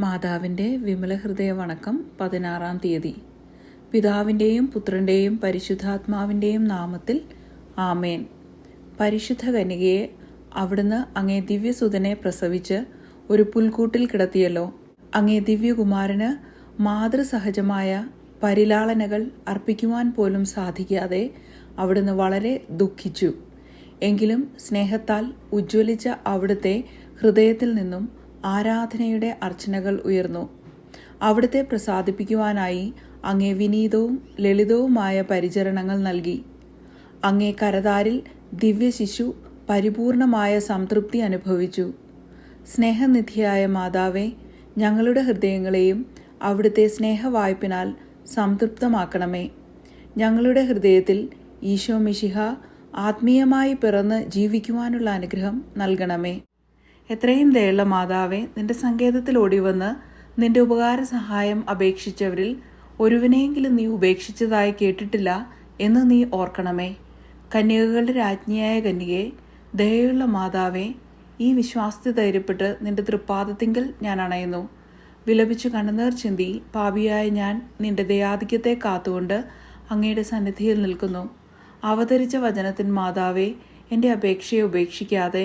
മാതാവിന്റെ വിമലഹൃദയ വണക്കം പതിനാറാം തീയതി. പിതാവിന്റെയും പുത്രന്റെയും പരിശുദ്ധാത്മാവിന്റെയും നാമത്തിൽ ആമേൻ. പരിശുദ്ധ കന്യകയെ അവിടുന്ന് അങ്ങേ ദിവ്യസുതനെ പ്രസവിച്ച് ഒരു പുൽക്കൂട്ടിൽ കിടത്തിയല്ലോ. അങ്ങേ ദിവ്യകുമാരന് മാതൃസഹജമായ പരിലാളനകൾ അർപ്പിക്കുവാൻ പോലും സാധിക്കാതെ അവിടുന്ന് വളരെ ദുഃഖിച്ചു. എങ്കിലും സ്നേഹത്താൽ ഉജ്ജ്വലിച്ച അവിടുത്തെ ഹൃദയത്തിൽ നിന്നും ആരാധനയുടെ അർച്ചനകൾ ഉയർന്നു. അവിടുത്തെ പ്രസാദിപ്പിക്കുവാനായി അങ്ങേ വിനീതവും ലളിതവുമായ പരിചരണങ്ങൾ നൽകി. അങ്ങേ കരതാരിൽ ദിവ്യശിശു പരിപൂർണമായ സംതൃപ്തി അനുഭവിച്ചു. സ്നേഹനിധിയായ മാതാവേ ഞങ്ങളുടെ ഹൃദയങ്ങളെയും അവിടുത്തെ സ്നേഹവായ്പിനാൽ സംതൃപ്തമാക്കണമേ. ഞങ്ങളുടെ ഹൃദയത്തിൽ ഈശോ മിശിഹ ആത്മീയമായി പിറന്ന് ജീവിക്കുവാനുള്ള അനുഗ്രഹം നൽകണമേ. എത്രയും ദയുള്ള മാതാവെ നിന്റെ സങ്കേതത്തിൽ ഓടിവന്ന് നിന്റെ ഉപകാര സഹായം അപേക്ഷിച്ചവരിൽ ഒരുവനെയെങ്കിലും നീ ഉപേക്ഷിച്ചതായി കേട്ടിട്ടില്ല എന്ന് നീ ഓർക്കണമേ. കന്യകകളുടെ രാജ്ഞിയായ കന്യകെ ദയയുള്ള മാതാവെ ഈ വിശ്വാസത്തെ ധൈര്യപ്പെട്ട് നിന്റെ തൃപ്പാദത്തിങ്കിൽ ഞാൻ അണയുന്നു. വിലപിച്ചു കണ്ണുനീർ ചിന്തി പാപിയായ ഞാൻ നിന്റെ ദയാധിക്യത്തെ കാത്തുകൊണ്ട് അങ്ങയുടെ സന്നിധിയിൽ നിൽക്കുന്നു. അവതരിച്ച വചനത്തിൻ മാതാവേ എന്റെ അപേക്ഷയെ ഉപേക്ഷിക്കാതെ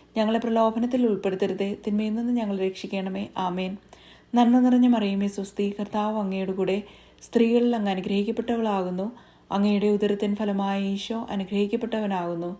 ഞങ്ങളെ പ്രലോഭനത്തിൽ ഉൾപ്പെടുത്തരുതേ. തിന്മയിൽ നിന്ന് ഞങ്ങൾ രക്ഷിക്കണമേ. ആമേൻ. നന്മ നിറഞ്ഞ മറിയുമേ സ്വസ്തി. കർത്താവ് അങ്ങയുടെ കൂടെ സ്ത്രീകളിൽ അങ്ങ് അനുഗ്രഹിക്കപ്പെട്ടവളാകുന്നു. അങ്ങയുടെ ഉദരത്തിൻ ഫലമായ ഈശോ അനുഗ്രഹിക്കപ്പെട്ടവനാകുന്നു.